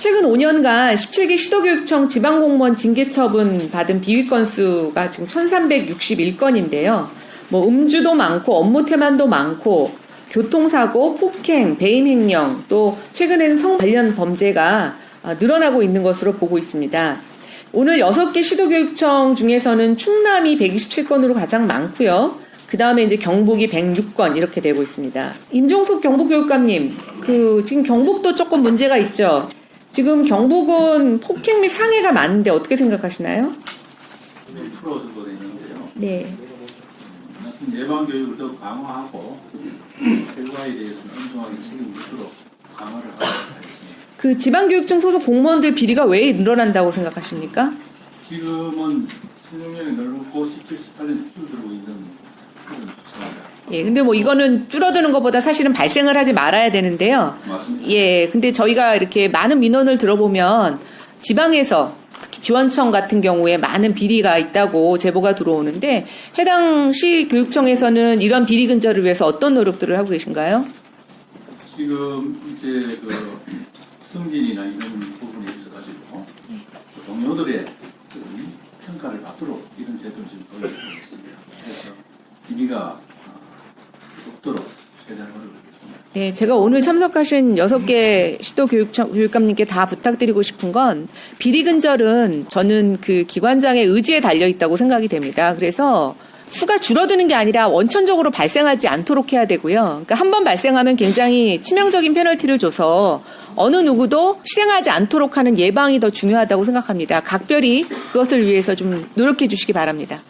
최근 5년간 17개 시도교육청 지방공무원 징계 처분 받은 비위 건수가 지금 1361건인데요. 뭐 음주도 많고 업무 태만도 많고 교통사고, 폭행, 배임 횡령, 또 최근에는 성 관련 범죄가 아, 늘어나고 있는 것으로 보고 있습니다. 오늘 6개 시도교육청 중에서는 충남이 127건으로 가장 많고요. 그 다음에 이제 경북이 106건 이렇게 되고 있습니다. 임종숙 경북교육감님, 그 지금 경북도 조금 문제가 있죠. 지금 경북은 폭행 및 상해가 많은데 어떻게 생각하시나요? 네. 네. 하여튼 예방 교육을 더 강화하고 결과에 대해서는 엄중하게 책임 묻도록 강화를. 그 지방교육청 소속 공무원들 비리가 왜 늘어난다고 생각하십니까? 지금은 16년이 넓고 17, 18년 줄어들고 있는 그런. 예, 근데 뭐 이거는 줄어드는 것보다 사실은 발생을 하지 말아야 되는데요. 맞습니다. 예, 근데 저희가 이렇게 많은 민원을 들어보면 지방에서 특히 지원청 같은 경우에 많은 비리가 있다고 제보가 들어오는데 해당 시 교육청에서는 이런 비리 근절을 위해서 어떤 노력들을 하고 계신가요? 지금 이제 그 승진이나 이런 부분에 있어 가지고 동료들의 그 평가를 받도록 이런 제도를 지금 도입하고 있습니다. 그래서 비리가 아, 없도록 최대한 노력하겠습니다. 네, 제가 오늘 참석하신 여섯 개 시도 교육청 교육감님께 다 부탁드리고 싶은 건 비리 근절은 저는 그 기관장의 의지에 달려 있다고 생각이 됩니다. 그래서 수가 줄어드는 게 아니라 원천적으로 발생하지 않도록 해야 되고요. 그러니까 한 번 발생하면 굉장히 치명적인 페널티를 줘서 어느 누구도 실행하지 않도록 하는 예방이 더 중요하다고 생각합니다. 각별히 그것을 위해서 좀 노력해 주시기 바랍니다.